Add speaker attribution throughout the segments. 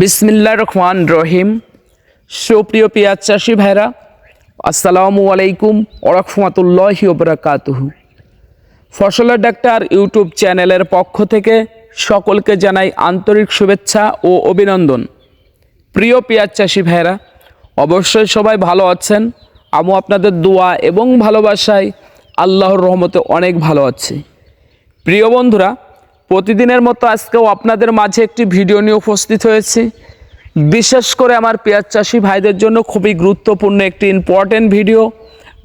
Speaker 1: বিসমিল্লা রহমান রহিম। সুপ্রিয় পেঁয়াজ চাষি ভাইরা, আসসালামু আলাইকুম ওরহমতুল্লাহি ওবরাকাতুহু ফসলের ডাক্তার ইউটিউব চ্যানেলের পক্ষ থেকে সকলকে জানাই আন্তরিক শুভেচ্ছা ও অভিনন্দন। প্রিয় পেঁয়াজ চাষি ভাইরা, অবশ্যই সবাই ভালো আছেন। আমি আপনাদের দোয়া এবং ভালোবাসায় আল্লাহর রহমতে অনেক ভালো আছি। প্রিয় বন্ধুরা প্রতিদিনের মতো আজকেও আপনাদের মাঝে একটি ভিডিও নিয়ে উপস্থিত হয়েছি। বিশেষ করে আমার পেঁয়াজ চাষি ভাইদের জন্য খুবই গুরুত্বপূর্ণ একটি ইম্পর্টেন্ট ভিডিও।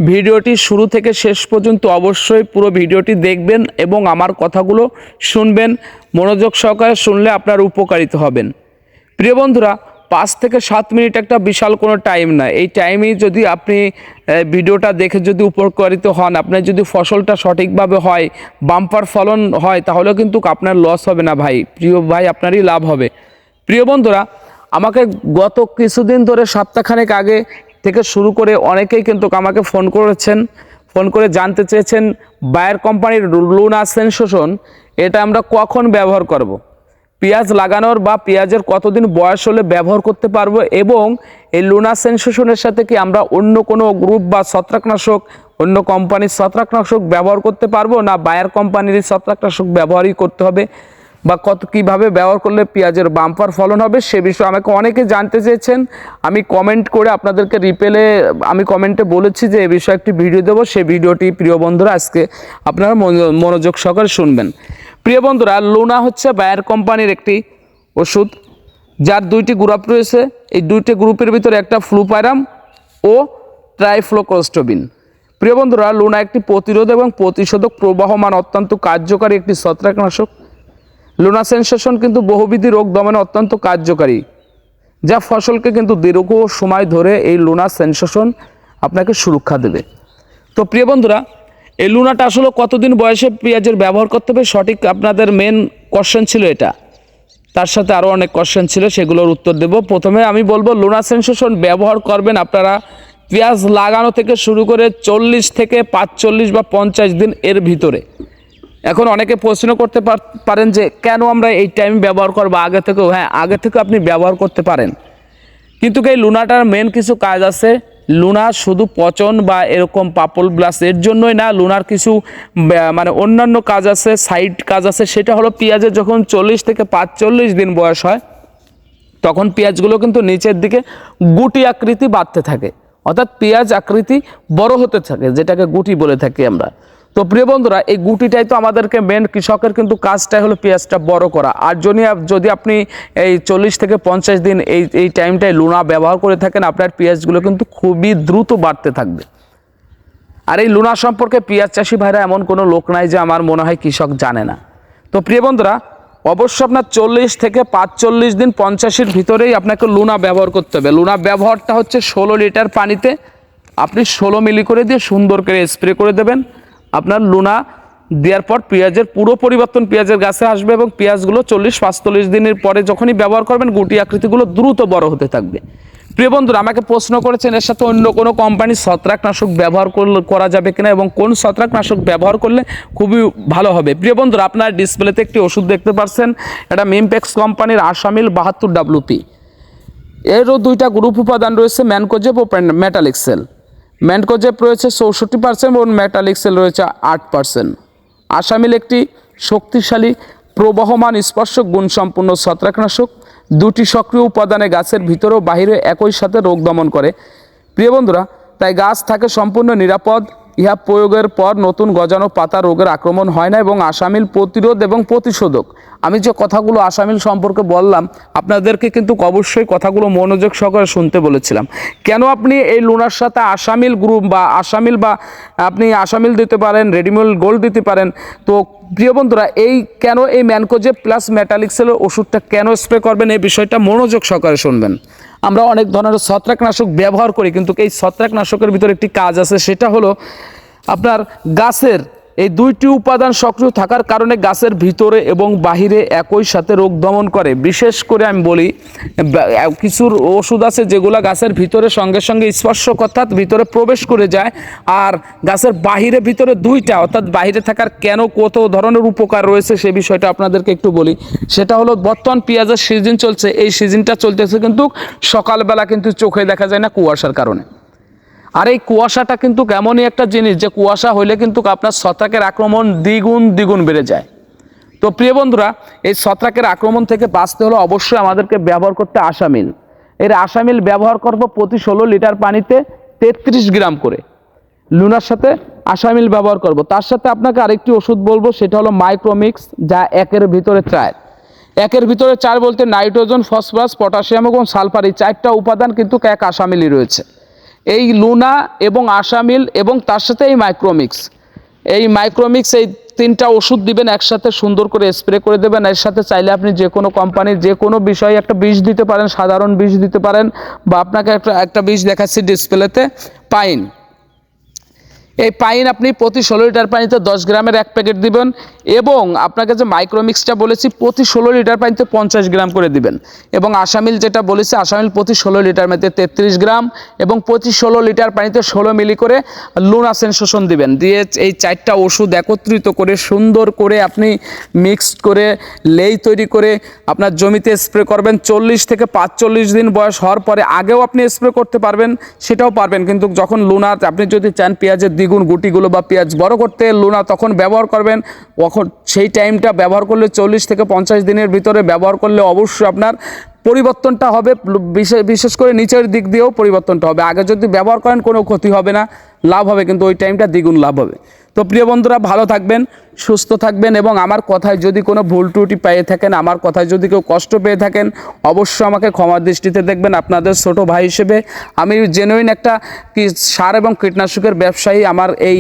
Speaker 1: ভিডিওটি শুরু থেকে শেষ পর্যন্ত অবশ্যই পুরো ভিডিওটি দেখবেন এবং আমার কথাগুলো শুনবেন। মনোযোগ সহকারে শুনলে আপনার উপকারিত হবেন। প্রিয় বন্ধুরা পাঁচ থেকে সাত মিনিট একটা বিশাল কোনো টাইম না এই টাইমেই যদি আপনি ভিডিওটা দেখে যদি উপকারিত হন, আপনার যদি ফসলটা সঠিকভাবে হয় বাম্পার ফলন হয় তাহলে কিন্তু আপনার লস হবে না ভাই। প্রিয় ভাই, আপনারই লাভ হবে। প্রিয় বন্ধুরা, আমাকে গত কিছুদিন ধরে সপ্তাহখানেক আগে থেকে শুরু করে অনেকেই কিন্তু আমাকে ফোন করেছেন ফোন করে জানতে চেয়েছেন বায়ার কোম্পানির লোন আসেন শোষণ এটা আমরা কখন ব্যবহার করব। পেঁয়াজ লাগানোর বা পেঁয়াজের কতদিন বয়স হলে ব্যবহার করতে পারব এবং এই লুনা সেন্সেশনের সাথে কি আমরা অন্য কোনো গ্রুপ বা ছত্রাকনাশক, অন্য কোম্পানির ছত্রাকনাশক ব্যবহার করতে পারব না বায়ার কোম্পানির ছত্রাকনাশক ব্যবহারই করতে হবে? বা কত কীভাবে ব্যবহার করলে পেঁয়াজের বাম্পার ফলন হবে সে বিষয়ে আমাকে অনেকে জানতে চেয়েছেন। আমি কমেন্ট করে আপনাদেরকে রিপেলে আমি কমেন্টে বলেছি যে এ বিষয়ে একটি ভিডিও দেবো। সেই ভিডিওটি প্রিয় বন্ধুরা, আজকে আপনারা মনোযোগ সহকারে শুনবেন। প্রিয় বন্ধুরা, লুনা হচ্ছে বায়ার কোম্পানির একটি ওষুধ, যার দুইটি গ্রুপ রয়েছে। এই দুইটি গ্রুপের ভিতরে একটা ফ্লুপাইরাম ও ট্রাইফ্লোকোস্টোবিন। প্রিয় বন্ধুরা, লুনা একটি প্রতিরোধ এবং প্রতিষেধক প্রবাহমান অত্যন্ত কার্যকারী একটি ছত্রাকনাশক। লুনা সেন্সেশন কিন্তু বহুবিধি রোগ দমনে অত্যন্ত কার্যকারী, যা ফসলকে কিন্তু দীর্ঘ সময় ধরে এই লুনা সেন্সেশন আপনাকে সুরক্ষা দেবে। তো প্রিয় বন্ধুরা এই লুনাটা আসলে কতদিন বয়সে পেঁয়াজের ব্যবহার করতে হবে? সঠিক আপনাদের মেন কোশ্চেন ছিল এটা। তার সাথে আরও অনেক কোশ্চেন ছিল, সেগুলোর উত্তর দেব। প্রথমে আমি বলব, লুনা সেন্সেশন ব্যবহার করবেন আপনারা পেঁয়াজ লাগানো থেকে শুরু করে চল্লিশ থেকে পাঁচচল্লিশ বা পঞ্চাশ দিন এর ভিতরে। এখন অনেকে প্রশ্ন করতে পার- পারেন যে, কেন আমরা এই টাইম ব্যবহার করব? আগে থেকেও হ্যাঁ আগে থেকে আপনি ব্যবহার করতে পারেন। কিন্তু এই লুনাটার মেন কিছু কাজ আছে? লুনা শুধু পচন বা এরকম পাপল ব্লাস এর জন্যই না, লুনার কিছু মানে অন্যান্য কাজ আছে সাইড কাজ আছে, সেটা হলো পেঁয়াজের যখন চল্লিশ থেকে পাঁচচল্লিশ দিন বয়স হয়, তখন পেঁয়াজগুলো কিন্তু নিচের দিকে গুটি আকৃতি বাড়তে থাকে। অর্থাৎ পেঁয়াজ আকৃতি বড় হতে থাকে, যেটাকে গুটি বলে থাকি আমরা। তো প্রিয় বন্ধুরা, এই গুটিটাই তো আমাদেরকে মেন কৃষকের কিন্তু কাজটাই হলো পেঁয়াজটা বড় করা। আর যদি যদি আপনি এই চল্লিশ থেকে পঞ্চাশ দিন এই এই টাইমটায় লুনা ব্যবহার করে থাকেন, আপনার পেঁয়াজগুলো কিন্তু খুবই দ্রুত বাড়তে থাকবে। আর এই লুনা সম্পর্কে পেঁয়াজ চাষি ভাইরা এমন কোনো লোক নাই যে আমার মনে হয় কৃষক জানে না। তো প্রিয় বন্ধুরা, অবশ্যই আপনার চল্লিশ থেকে পাঁচচল্লিশ দিন পঞ্চাশের ভিতরেই আপনাকে লুনা ব্যবহার করতে হবে। লুনা ব্যবহারটা হচ্ছে ষোলো লিটার পানিতে আপনি ষোলো মিলি করে দিয়ে সুন্দর করে স্প্রে করে দেবেন। আপনার লুনা দেওয়ার পর পেঁয়াজের পুরো পরিবর্তন পেঁয়াজের গাছে আসবে এবং পেঁয়াজগুলো চল্লিশ পাঁচচল্লিশ দিনের পরে যখনই ব্যবহার করবেন, গুটি আকৃতিগুলো দ্রুত বড় হতে থাকবে। প্রিয় বন্ধুরা, আমাকে প্রশ্ন করেছেন, এর সাথে অন্য কোনো কোম্পানির ছত্রাকনাশক ব্যবহার করা যাবে কিনা এবং কোন ছত্রাকনাশক ব্যবহার করলে খুবই ভালো হবে? প্রিয় বন্ধুরা, আপনার ডিসপ্লেতে একটি ওষুধ দেখতে পাচ্ছেন এটা মিমপেক্স কোম্পানির আসামিল বাহাত্তর ডাব্লুপি এরও দুইটা গ্রুপ উপাদান রয়েছে ম্যানকোজেপ ও মেটালিক্সেল ম্যানকোজেপ রয়েছে চৌষট্টি পার্সেন্ট এবং মেটালিক্সেল রয়েছে আট পার্সেন্ট আসামিল একটি শক্তিশালী প্রবহমান স্পর্শক গুণসম্পন্ন ছত্রাকনাশক। দুটি সক্রিয় উপাদানে গাছের ভিতর ও বাহিরে একই সাথে রোগ দমন করে। প্রিয় বন্ধুরা, তাই গাছ থাকে সম্পূর্ণ নিরাপদ ইহা প্রয়োগের পর নতুন গজানো পাতা রোগের আক্রমণ হয় না এবং আসামিল প্রতিরোধ এবং প্রতিশোধক। আমি যে কথাগুলো আসামিল সম্পর্কে বললাম, আপনাদেরকে কিন্তু অবশ্যই কথাগুলো মনোযোগ সহকারে শুনতে বলেছিলাম। কেন আপনি এই লোনার সাথে আসামিল গ্রুপ বা আসামিল বা আপনি আসামিল দিতে পারেন রেডিমেল গোল্ড দিতে পারেন? তো প্রিয় বন্ধুরা, এই কেন এই ম্যানকোজে প্লাস মেটালিক্সেলের ওষুধটা কেন স্প্রে করবেন, এই বিষয়টা মনোযোগ সহকারে শুনবেন। আমরা অনেক ধরনের ছত্রাকনাশক ব্যবহার করি, কিন্তু এই ছত্রাকনাশকের ভিতরে একটি কাজ আছে, সেটা হলো আপনার গাছের এই দুইটি উপাদান সক্রিয় থাকার কারণে গাছের ভিতরে এবং বাহিরে একই সাথে রোগ দমন করে। বিশেষ করে আমি বলি কিছুর ওষুধ আছে যেগুলো গাছের ভিতরে সঙ্গে সঙ্গে স্পর্শ অর্থাৎ ভিতরে প্রবেশ করে যায় আর গাছের বাহিরে ভিতরে দুইটা, অর্থাৎ বাহিরে থাকার কেন কত ধরনের উপকার রয়েছে সে বিষয়টা আপনাদেরকে একটু বলি। সেটা হলো বর্তমান পেঁয়াজের সিজন চলছে, এই সিজনটা চলতেছে কিন্তু সকালবেলা কিন্তু চোখে দেখা যায় না কুয়াশার কারণে। আর এই কুয়াশাটা কিন্তু এমনই একটা জিনিস যে কুয়াশা হইলে কিন্তু আপনার ছত্রাকের আক্রমণ দ্বিগুণ দ্বিগুণ বেড়ে যায়। তো প্রিয় বন্ধুরা, এই ছত্রাকের আক্রমণ থেকে বাঁচতে হলে অবশ্যই আমাদেরকে ব্যবহার করতে আসামিল। এর আসামিল ব্যবহার করব প্রতি ষোলো লিটার পানিতে তেত্রিশ গ্রাম করে। লুনার সাথে আসামিল ব্যবহার করব। তার সাথে আপনাকে আরেকটি ওষুধ বলব, সেটা হলো মাইক্রোমিক্স, যা একের ভিতরে চার। একের ভিতরে চার বলতে নাইট্রোজেন, ফসফরাস, পটাশিয়াম এবং সালফার, এই চারটা উপাদান কিন্তু এক আসামিলই রয়েছে। এই লুনা এবং আসামিল এবং তার সাথে এই মাইক্রোমিক্স এই মাইক্রোমিক্স এই তিনটা ওষুধ দিবেন একসাথে সুন্দর করে স্প্রে করে দেবেন। এর সাথে চাইলে আপনি যে কোনো কোম্পানির যে কোনো বিষয়ে একটা বিষ দিতে পারেন, সাধারণ বিষ দিতে পারেন বা আপনাকে একটা একটা বিষ দেখাচ্ছি ডিসপ্লেতে পাইন। এই পাইন আপনি প্রতি ষোলো লিটার পানিতে দশ গ্রামের এক প্যাকেট দিবেন এবং আপনাকে যে মাইক্রোমিক্সটা বলেছি, প্রতি ষোলো লিটার পানিতে পঞ্চাশ গ্রাম করে দিবেন। এবং আসামিল যেটা বলেছি, আসামিল প্রতি ষোলো লিটার পানিতে তেত্রিশ গ্রাম এবং প্রতি ষোলো লিটার পানিতে ষোলো মিলি করে লুনাসেন শোষণ দিবেন। দিয়ে এই চারটা ওষুধ একত্রিত করে, সুন্দর করে আপনি মিক্সড করে, লেই তৈরি করে আপনার জমিতে স্প্রে করবেন। চল্লিশ থেকে পাঁচচল্লিশ দিন বয়স হওয়ার পরে আগেও আপনি স্প্রে করতে পারবেন, সেটাও পারবেন। কিন্তু যখন লুনা আপনি যদি চান পেঁয়াজের দ্বিগুণ গুটিগুলো বা পেঁয়াজ বড় করতে লোনা তখন ব্যবহার করবেন। তখন সেই টাইমটা ব্যবহার করলে চল্লিশ থেকে পঞ্চাশ দিনের ভিতরে ব্যবহার করলে অবশ্যই আপনার পরিবর্তনটা হবে। বিশেষ বিশেষ করে নিচের দিক দিয়েও পরিবর্তনটা হবে। আগে যদি ব্যবহার করেন কোনো ক্ষতি হবে না, লাভ হবে। কিন্তু ওই টাইমটা দ্বিগুণ লাভ হবে। তো প্রিয় বন্ধুরা, ভালো থাকবেন, সুস্থ থাকবেন এবং আমার কথায় যদি কোনো ভুল ত্রুটি পেয়ে থাকেন, আমার কথায় যদি কেউ কষ্ট পেয়ে থাকেন, অবশ্যই আমাকে ক্ষমার দৃষ্টিতে দেখবেন আপনাদের ছোট ভাই হিসেবে। আমি জেনুইন একটা সার এবং কীটনাশকের ব্যবসায়ী, আমার এই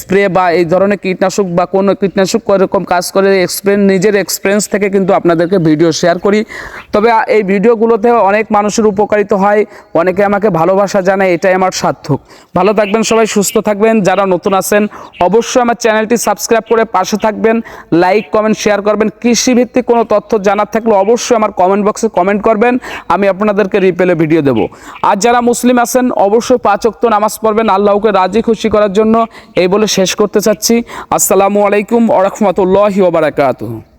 Speaker 1: স্প্রে বা এই ধরনের কীটনাশক বা কোনো কীটনাশক এরকম কাজ করে এক্সপিরিয়েন্স নিজের এক্সপিরিয়েন্স থেকে কিন্তু আপনাদেরকে ভিডিও শেয়ার করি। তবে এই ভিডিওগুলোতে অনেক মানুষের উপকারিত হয়, অনেকে আমাকে ভালোবাসা জানায়, এটাই আমার সার্থক। ভালো থাকবেন সবাই, সুস্থ থাকবেন। যারা নতুন আছেন অবশ্যই আমার চ্যানেলটি সাবস্ক্রাইব করে পাশে থাকবেন, লাইক, কমেন্ট, শেয়ার করবেন। কৃষিভিত্তিক কোনো তথ্য জানার থাকলে অবশ্যই আমার কমেন্ট বক্সে কমেন্ট করবেন, আমি আপনাদেরকে রিপেলে ভিডিও দেব। আর যারা মুসলিম আছেন, অবশ্যই পাঁচ ওয়াক্ত নামাজ পড়বেন, আল্লাহকে রাজি, খুশি করার জন্য। এই বলে শেষ করতে চাচ্ছি। আসসালামু আলাইকুম ওরহমতুল্লাহি ওবরাকাতুহু